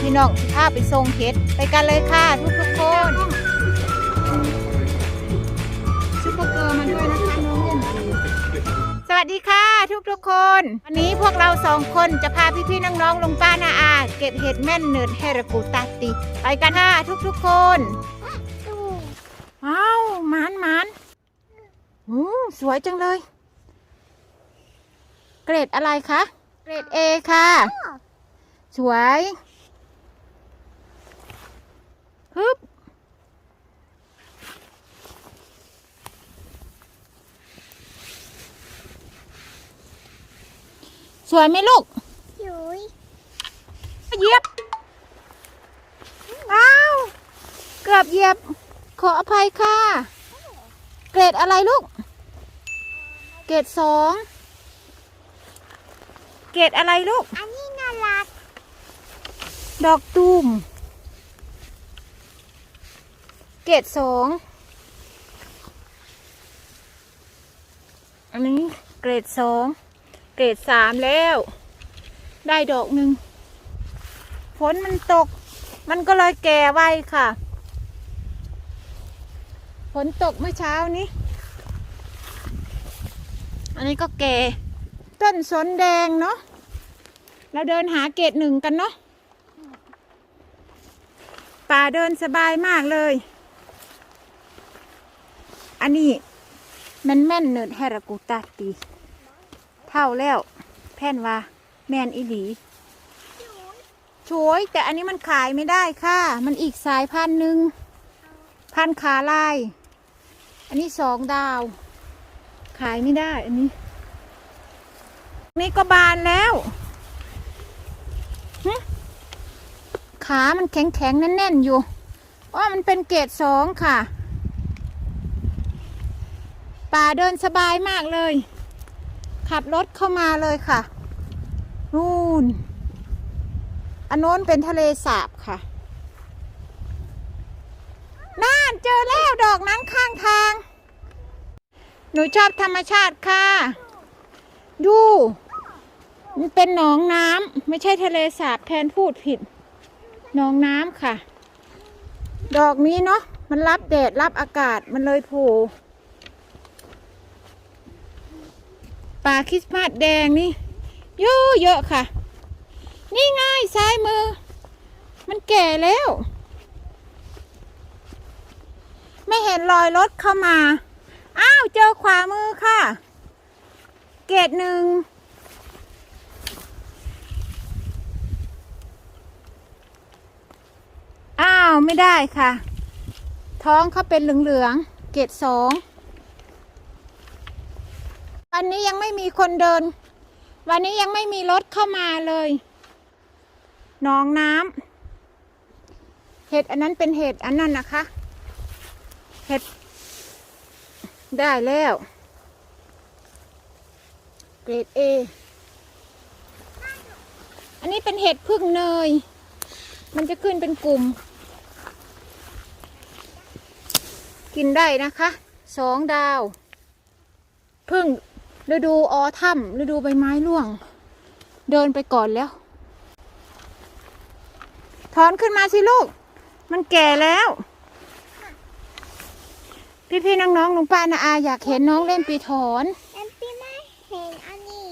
พี่น้องพาไปส่งเฮ็ดไปกันเลยค่ะทุกทุกคนซุปเปอร์เกิร์มาด้วยนะคะน้องเล่นสวัสดีค่ะทุกทุกคน วันนี้พวกเราสองคนจะพาพี่ๆน้องๆลงป้านาอา เก็บเห็ดแม่นเนิร์ดเฮรากูตาติไปกันค่ะทุกทุกคนว้าวหมานหมานอืมสวยจังเลย เกรดอะไรคะ เกรด A ค่ะ สวย ฮึบสวยไหมลูกยุยเหยียบ อ้าว เกือบเหยียบ ขออภัยค่ะ เกรดอะไรลูก เกรดสอง เกรดอะไรลูก อันนี้น่ารัก ดอกตูม เกรดสองอันนี้เกรดสองเกรดสามแล้ว ได้ดอกหนึ่งฝนมันตก มันก็เลยแก่ไวค่ะฝนตกเมื่อเช้านี้ อันนี้ก็แก่ต้นสนแดงเนาะเราเดินหาเกตหนึ่งกันเนาะป่าเดินสบายมากเลย นนี้แม่นแม่นเนิร์ดแฮรากูตาตี เท่าแล้ว แพ่นว่า แมนอีหลีช่วยแต่อันนี้มันขายไม่ได้ค่ะ มันอีกสายพันธุ์หนึ่งพันขาลาย อันนี้สองดาว ขายไม่ได้อันนี้นี่ก็บานแล้วขามันแข็งแข็งแน่นๆอยู่ว่ามันเป็นเกรดสองค่ะ ป่าเดินสบายมากเลย ขับรถเข้ามาเลยค่ะ นู่น อันโน้นเป็นทะเลสาบค่ะ น่านเจอแล้วดอกนั้นข้างทาง หนูชอบธรรมชาติค่ะ ดูมันเป็นหนองน้ำไม่ใช่ทะเลสาบแทนพูดผิด หนองน้ำค่ะ ดอกนี้เนาะมันรับแดดรับอากาศมันเลยโผล่าคริสต์มาสแดงนี่เยอะเยอะค่ะ นี่ไงซ้ายมือ มันแก่แล้ว ไม่เห็นรอยรถเข้ามา อ้าว เจอขวามือค่ะ เกตหนึ่งอ้าว ไม่ได้ค่ะ ท้องเขาเป็นเหลืองๆเกตสอง วันนี้ยังไม่มีคนเดิน วันนี้ยังไม่มีรถเข้ามาเลยหนองน้ำเห็ดอันนั้นเป็นเห็ดอันนั้นนะคะ เห็ด ได้แล้ว เกรด A อันนี้เป็นเห็ดพึ่งเนย มันจะขึ้นเป็นกลุ่ม กินได้นะคะ สองดาว พึ่ง ฤดูออทัมฤดูใบไม้ร่วง เดินไปก่อนแล้ว ถอนขึ้นมาสิลูก มันแก่แล้ว พี่ๆน้องๆลุงป้านาอาอยากเห็นน้องเล่นปีถอนแอมปี้ไม่เห็นอันนี้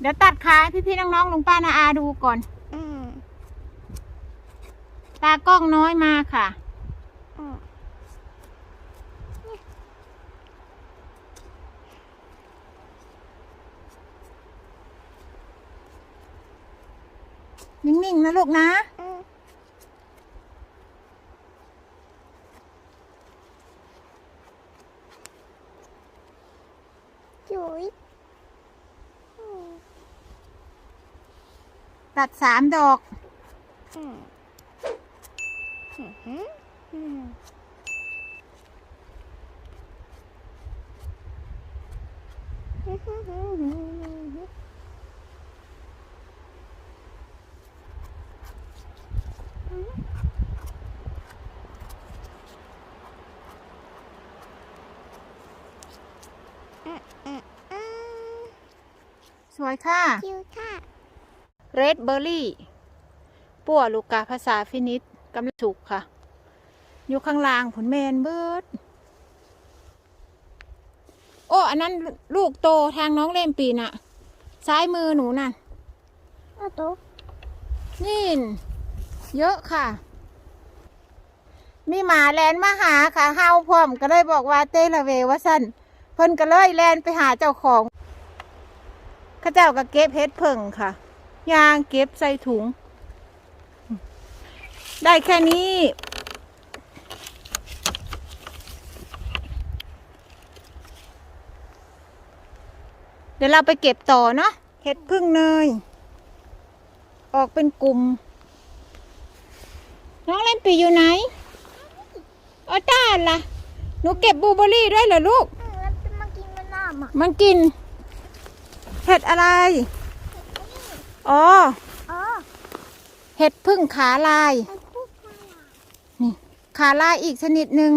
เดี๋ยวตัดขาให้พี่ๆน้องๆลุงป้านาอาดูก่อนอืมตากล้องน้อยมาค่ะ อืม นิ่งๆนะ ลูกนะอืมยุยอืมตัดสามดอกอืมอืมอืมอืมอืม สวยค่ะ คิวค่ะ เรดเบอร์รี่ปัวลูกกาภาษาฟินิชกำลังสุกค่ะ อยู่ข้างล่างผลแมนเบิดโอ้ อันนั้นลูกโตทางน้องเล่มปีน่ะ ซ้ายมือหนูน่ะอะตุ๊กนี่น เยอะค่ะ มีหมาแลนมาหาค่ะเฮาพร้อมก็เลยบอกว่าเต้ละเวว่าสั้นเพิ่นก็เลยแลนไปหาเจ้าของข้าเจ้าก็เก็บเฮ็ดเพิ่งค่ะยางเก็บใส่ถุง ได้แค่นี้ เดี๋ยวเราไปเก็บต่อเนาะเห็ดพึ่งเนยออกเป็นกลุ่ม น้องเล่นปีอยู่ไหนออต้าล่ะ หนูเก็บบลูเบอร์รี่ด้วยเหรอลูกอืมแล้วจะมากินมะนาวอะมันกิน เห็ดอะไร อ๋อ อ๋อเห็ดพึ่งขาลาย ไอ้พวกมันอะนี่ ขาลายอีกชนิดหนึ่ง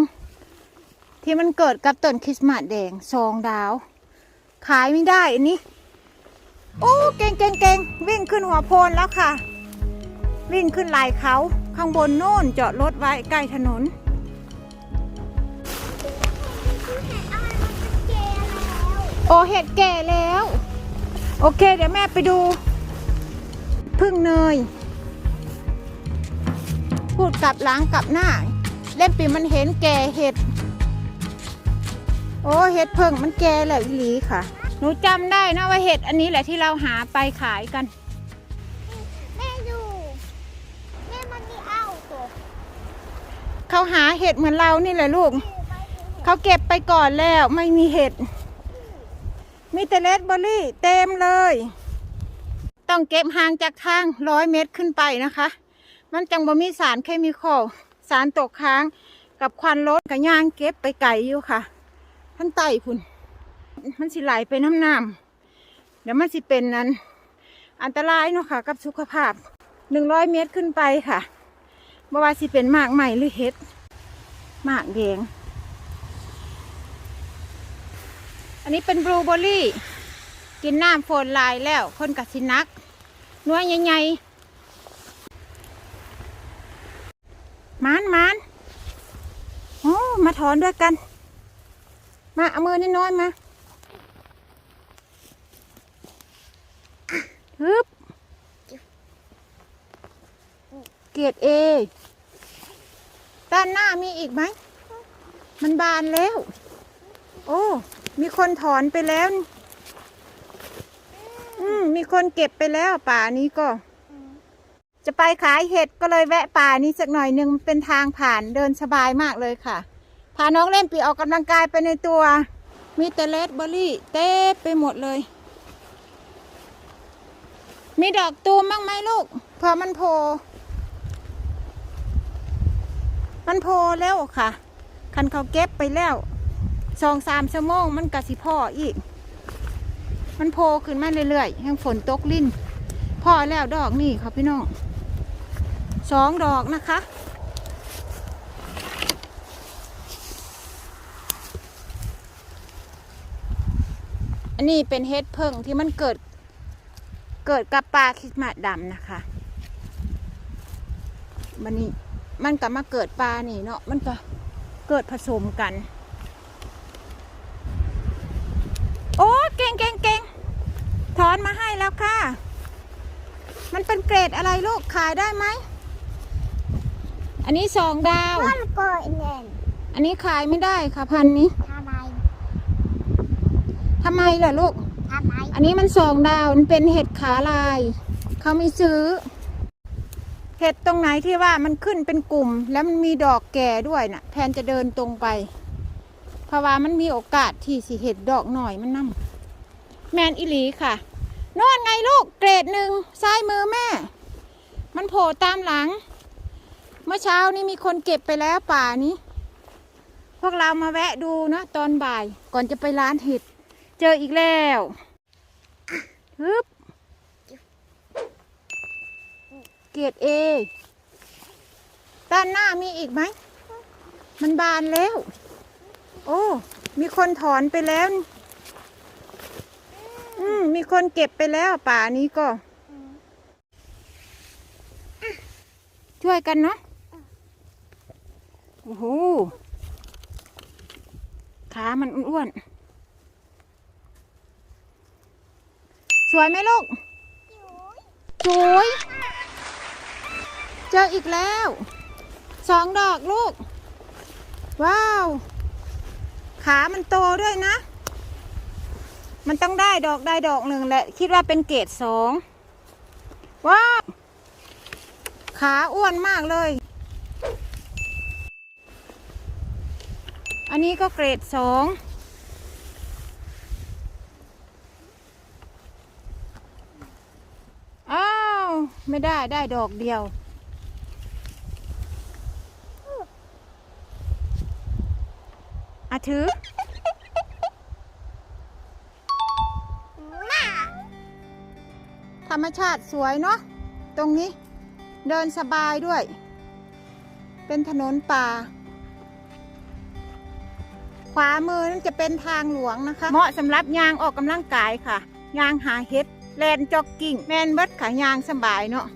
ที่มันเกิดกับต้นคริสต์มาสแดงสองดาว ขายไม่ได้อันนี้ โอ้ เก่งเก่งเก่งวิ่งขึ้นหัวโพนแล้วค่ะ วิ่งขึ้นไหลายเขา ข้างบนโน่นจอดรถไว้ใกล้ถนนคือเห็ดอะไรมันจะแก่แล้วโอเห็ดแก่แล้ว โอเค เดี๋ยวแม่ไปดู พึ่งเนย พูดกลับหล้างกลับหน้า เล่มปีมันเห็นแก่เห็ด โอ้เห็ดเพิ่งมันแก่แล้วอีหลีค่ะ หนูจำได้นะว่าเห็ดอันนี้แหละที่เราหาไปขายกัน เขาหาเห็ดเหมือนเรานี่แหละลูก เขาเก็บไปก่อนแล้วไม่มีเห็ด มีแต่เลดเบอร์รี่เต็มเลย ต้องเก็บห่างจากทางร้อยเมตรขึ้นไปนะคะ มันจังบ่มีสารเคมีคอลสารตกค้างกับควันรถกับย่างเก็บไปไกลอยู่ค่ะท่านไต่พุ่นมันสิไหลไปน้ำน้ำเดี๋ยวมันสิเป็นนั้น อันตรายเนาะค่ะ กับสุขภาพหนึ่งร้อยเมตรขึ้นไปค่ะ บ่ว่าสิเป็นหมากใหม่หรือเห็ดหมากแดง อันนี้เป็นบลูเบอร์รี่ กินน้ำโฟนลายแล้วคนกับสินักนัวใหญ่ๆมันมันโอ้มาถอนด้วยกัน มาเอามือน้อยๆมาฮึบเกียรดเอ ด้านหน้ามีอีกไหม มันบานแล้ว โอ้ มีคนถอนไปแล้ว อืม มีคนเก็บไปแล้วป่านี้ก็ จะไปขายเห็ดก็เลยแวะป่านี้สักหน่อยหนึ่งเป็นทางผ่านเดินสบายมากเลยค่ะ พาน้องเล่นปีออกกำลังกายไปในตัว มีแต่เลดเบอร์รี่เต้ไปหมดเลย มีดอกตูมบ้างไหมลูกเผื่อมันโผล่ มันโผล่แล้วค่ะ คันเขาเก็บไปแล้วสองสามชั่วโมงมันกระสิพ่ออีก มันโผล่ขึ้นมาเรื่อยๆแห้งฝนตกลิ้นพ่อแล้วดอกนี่ค่ะพี่น้องสองดอกนะคะ อันนี้เป็นเฮ็ดเพิ่งที่มันเกิด เกิดกับปลาคิสมาสดำนะคะมันนี่ มันก็มาเกิดปลานี่เนาะมันก็เกิดผสมกัน โอ้เก่งเก่งเก่งถอนมาให้แล้วค่ะ มันเป็นเกรดอะไรลูกขายได้ไหม อันนี้สองดาว มันก็เน่นอันนี้ขายไม่ได้ค่ะพันนี้ทำไมทำไมล่ะลูก ทำไม อันนี้มันสองดาวมันเป็นเห็ดขาลาย เขาไม่ซื้อ เห็ดตรงไหนที่ว่ามันขึ้นเป็นกลุ่ม แล้วมันมีดอกแก่ด้วยน่ะ แทนจะเดินตรงไป เพราะว่ามันมีโอกาสที่สิเห็ดดอกหน่อยมันนั่แมนอิลีค่ะนอนไงลูกเกรดหนึ่งซ้ายมือแม่ มันโผล่ตามหลัง เมื่อเช้านี้มีคนเก็บไปแล้วป่านี้ พวกเรามาแวะดูนะตอนบ่ายก่อนจะไปร้านเห็ด เจออีกแล้วฮึบเกีย รดเอด้านหน้ามีอีกไหม มันบานแล้ว โอ้ มีคนถอนไปแล้ว อืม มีคนเก็บไปแล้วป่านี้ก็ ช่วยกันเนาะ โอ้โห ขามันอ้วน สวยไหมลูก สวย เจออีกแล้วสองดอกลูก ว้าว ขามันโตด้วยนะ มันต้องได้ดอกได้ดอกหนึ่งแหละคิดว่าเป็นเกรดสองว้าวขาอ้วนมากเลย อันนี้ก็เกรดสองอ้าว ไม่ได้ได้ดอกเดียว อะ ถือ ธรรมชาติสวยเนาะ ตรงนี้ เดินสบายด้วย เป็นถนนป่า ขวามือนั่นจะเป็นทางหลวงนะคะ เหมาะสำหรับยางออกกำลังกายค่ะ ยางหาเห็ด แลนจ็อกกิ้ง แมนเบิดขายางสบายเนาะ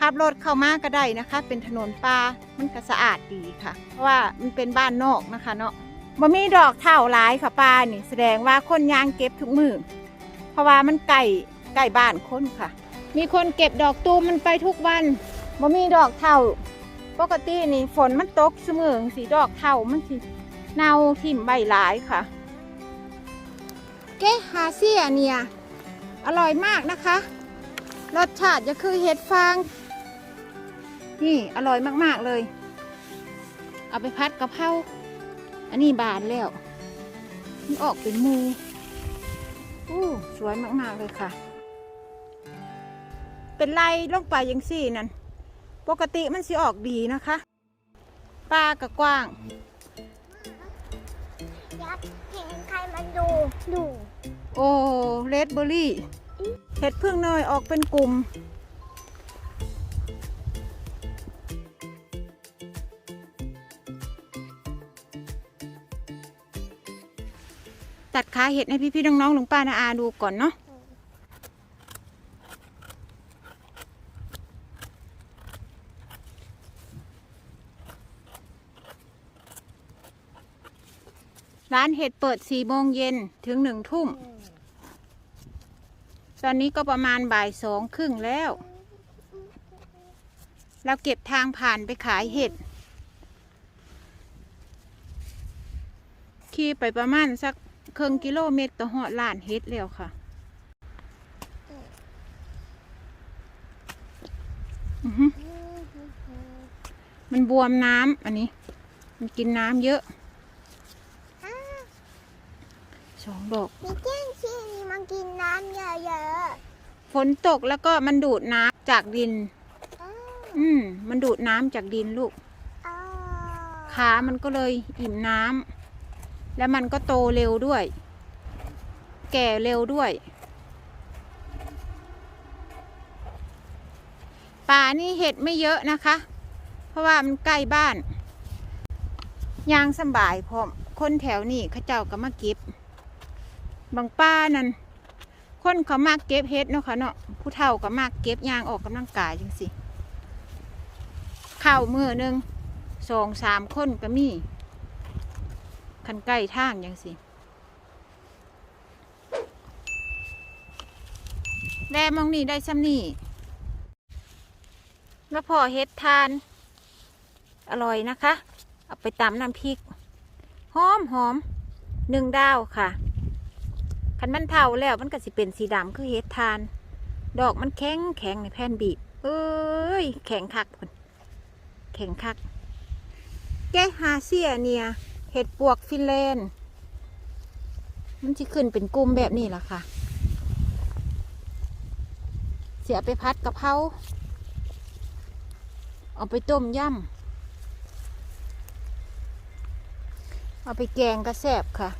ขับรถเข้ามาก็ได้นะคะ เป็นถนนป่ามันก็สะอาดดีค่ะ เพราะว่ามันเป็นบ้านนอกนะคะเนาะ บ่มีดอกเท่าหลายค่ะป่านี่ แสดงว่าคนยางเก็บทุกมือเพราะว่ามันไก่ไก่บ้านคนค่ะ มีคนเก็บดอกตูมมันไปทุกวันบ่มีดอกเท่า ปกตินี่ฝนมันตกเสมอสีดอกเท่ามันสิเน่าทิ่มใบหลายค่ะเก๊ฮาเซียเนี่ย อร่อยมากนะคะ รสชาติจะคือเห็ดฟาง นี่อร่อยมากๆเลย เอาไปพัดกะเพรา อันนี้บานแล้วมันออกเป็นหมูอู้สวยมากๆเลยค่ะ เป็นไรลงไปยังสี่นั่น ปกติมันสิออกดีนะคะปลากระกว้างยัดเห็นใครมาดู ดู โอ้เลดเบอร์รี่เห็ดพึ่งเนยออกเป็นกลุ่ม ตัดขาเห็ดให้พี่ๆน้องๆหลุงป้านาอาดูก่อนเนาะร้านเห็ดเปิดสี่โมงเย็นถึงหนึ่งทุ่ม ตอนนี้ก็ประมาณบ่ายสองครึ่งแล้ว เราเก็บทางผ่านไปขายเห็ด ขี่ไปประมาณสัก ครึ่งกิโลเมตรต่อหอดล้านเห็ดแล้วค่ะอือหือมันบวมน้ำอันนี้ มันกินน้ำเยอะสองดอกมีเจ้งชีมันกินน้ำเยอะฝนตกแล้วก็มันดูดน้ำจากดินๆอ้าวอืมมันดูดน้ำจากดินลูกอ้าวขามันก็เลยอิ่มน้ำ แล้วมันก็โตเร็วด้วย แก่เร็วด้วย ป่านี่เห็ดไม่เยอะนะคะ เพราะว่ามันใกล้บ้าน ยางสบายพร้อมคนแถวนี้เขาเจ้าก็มาเก็บบางป้านั่นคนเขามากเก็บเห็ดเนาะค่ะเนาะผู้เฒ่าก็มากเก็บยางออกกำลังกายจังสิ เข้าวมือหนึ่งสองสามคนก็มี คันใกล้ทางยังสิแลมองนี่ได้ซ้ำนี่แล้วพอเฮ็ดทาน อร่อยนะคะ เอาไปตำน้ำพริก หอมหอมหนึ่งดาวค่ะคันมันเทาแล้วมันก็สิเป็นสีดำคือเฮ็ดทาน ดอกมันแข็งแข็งในแผ่นบีบ เอ้ย แข็งคักพุ่นแข็งคัก แกฮาเซียเนี่ย ห็ดปวกฟินแลนด์ มันจะขึ้นเป็นกลุ่มแบบนี้ล่ะค่ะ เสียไปพัดกะเพราเอาไปต้มยำ เอาไปแกงกระแซบค่ะ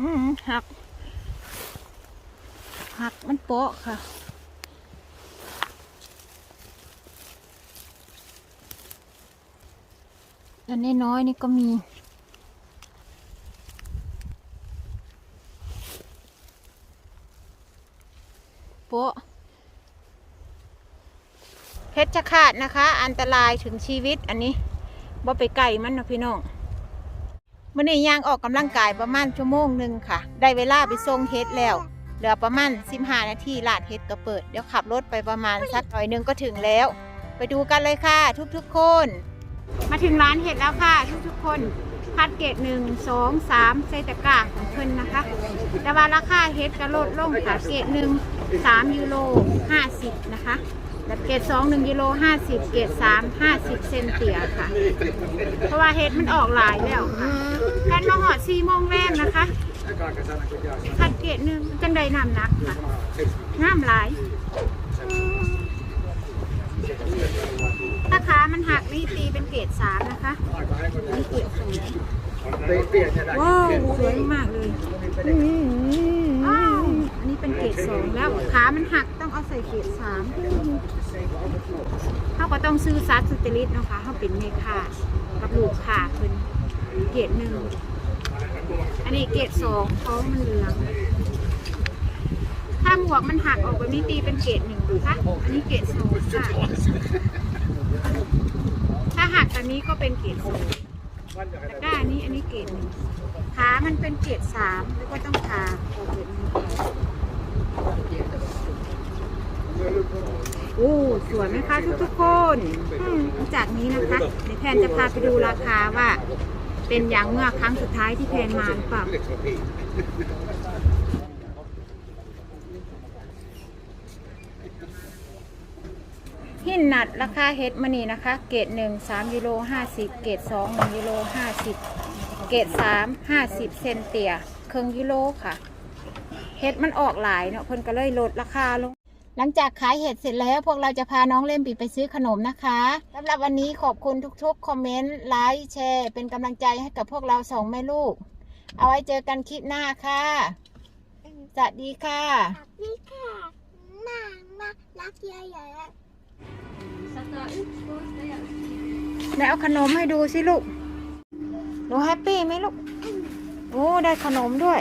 อืมหัก หักมันโปะค่ะ อันน้อยนี่ก็มี โปะเพชรคาดนะคะ อันตรายถึงชีวิตอันนี้บ่ไปไกลมันนะพี่น้องมื่อนี้ยางออกกำลังกายประมาณชั่วโมงหนึ่งค่ะ ได้เวลาไปทรงเฮ็ดแล้วเหลือประมาณ15นาทีลาดเฮ็ดก็เปิด เดี๋ยวขับรถไปประมาณสักหน่อยนึงก็ถึงแล้ว ไปดูกันเลยค่ะ ทุกๆคน มาถึงร้านเห็ดแล้วค่ะ ทุกๆคนคัดเกรดหนึ่งสองสามใส่ตะกร้าของเพิ่นนะคะ แต่ว่าราคาเห็ดก็ลดลงค่ะเกรดหนึ่งสามยูโรห้าสิบนะคะแบบเกรดสองหนึ่งยูโรห้าสิบเกรดสามห้าสิบเซนเตียค่ะ เพราะว่าเห็ดมันออกหลายแล้วค่ะแค่มาหอดสี่โมงแรกนะคะคัดเกรดหนึ่งจังใดน้ำนักค่ะน้ำหลาย สามนะคะนี่เกรดสองว้าวสวยมากเลยอ้าวอันนี้เป็นเกรดสองแล้วขามันหักต้องเอาใส่เกรดสามเขาก็ต้องซื้อซัดสเตลิสนะคะเขาเป็นเมคากับลูกขาเป็นเกรดหนึ่งอันนี้เกรดสองท้องมันเหลืองถ้าหมวกมันหักออกแบบนี้ตีเป็นเกรดหนึ่งนะคะอันนี้เกรดสองค่ะ หักอันนี้ก็เป็นเกรดสองตะกร้านี้อันนี้เกรดหนึ่งขามันเป็นเกรดสามแล้วก็ต้องทาออกแบบนี้โอ้สวยไหมคะทุกทุกคนจากนี้นะคะเดี๋ยวแพนจะพาไปดูราคาว่า เป็นอย่างเมื่อครั้งสุดท้ายที่แพนมาหรือเปล่า นนัดราคาเฮ็ดมานี่นะคะ เกรดหนึ่งสามยูโรห้าสิบเกรดสองหนึ่งยูโรห้าสิบเกรดสามห้าสิบเซนเตียเครึ่งยูโรค่ะ เฮ็ดมันออกหลายเนาะเพิ่นก็เลยลดราคาลง หลังจากขายเห็ดเสร็จแล้วพวกเราจะพาน้องเล่มปีไปซื้อขนมนะคะสำหรับวันนี้ขอบคุณทุกๆ คอมเมนต์ ไลค์ แชร์ เป็นกำลังใจให้กับพวกเราสองแม่ลูก เอาไว้เจอกันคลิปหน้าค่ะ สวัสดีค่ะ นี่ค่ะน่าน่ารักเยอะ ได้เอาขนมให้ดูสิลูกหนูแฮปปี้ไหมลูก โอ้ ได้ขนมด้วย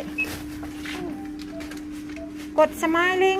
กดสมายลิง